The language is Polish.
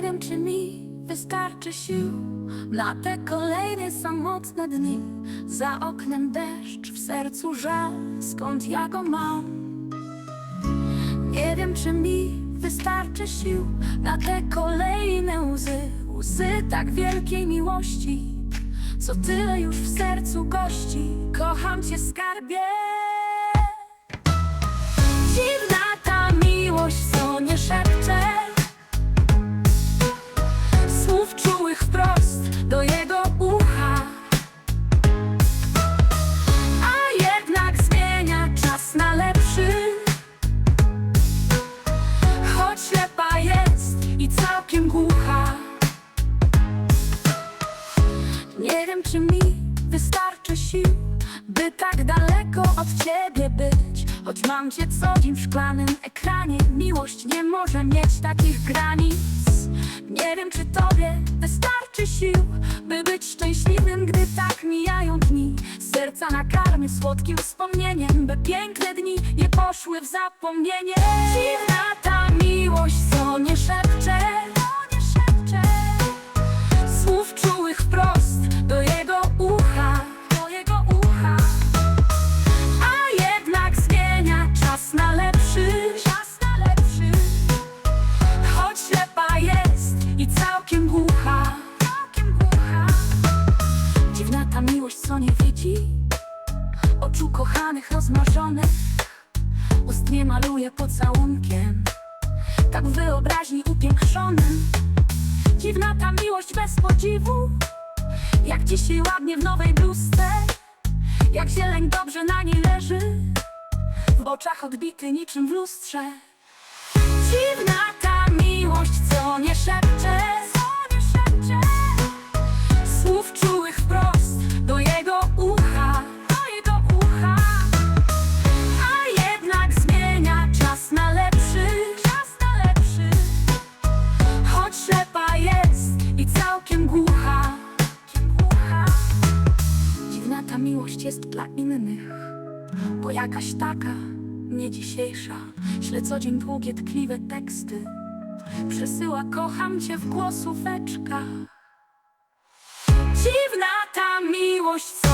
Nie wiem, czy mi wystarczy sił na te kolejne samotne dni. Za oknem deszcz, w sercu żal, skąd ja go mam. Nie wiem, czy mi wystarczy sił na te kolejne łzy, łzy tak wielkiej miłości, co tyle już w sercu gości. Kocham cię, skarbie. Dziwna wiem, czy mi wystarczy sił, by tak daleko od ciebie być. Choć mam cię co dzień w szklanym ekranie, miłość nie może mieć takich granic. Nie wiem, czy tobie wystarczy sił, by być szczęśliwym, gdy tak mijają dni. Serca nakarmię słodkim wspomnieniem, by piękne dni nie poszły w zapomnienie. Dziwna co nie widzi. Oczu kochanych rozmarzonych. Ust nie maluje pocałunkiem, tak wyobraźni upiększonym. Dziwna ta miłość bez podziwu. Jak dzisiaj ładnie w nowej bluzce. Jak zieleń dobrze na niej leży. W oczach odbity niczym w lustrze. Dziwna miłość jest dla innych, bo jakaś taka, nie dzisiejsza. Ślę co dzień długie, tkliwe teksty. Przesyła kocham cię w głosóweczkach. Dziwna ta miłość,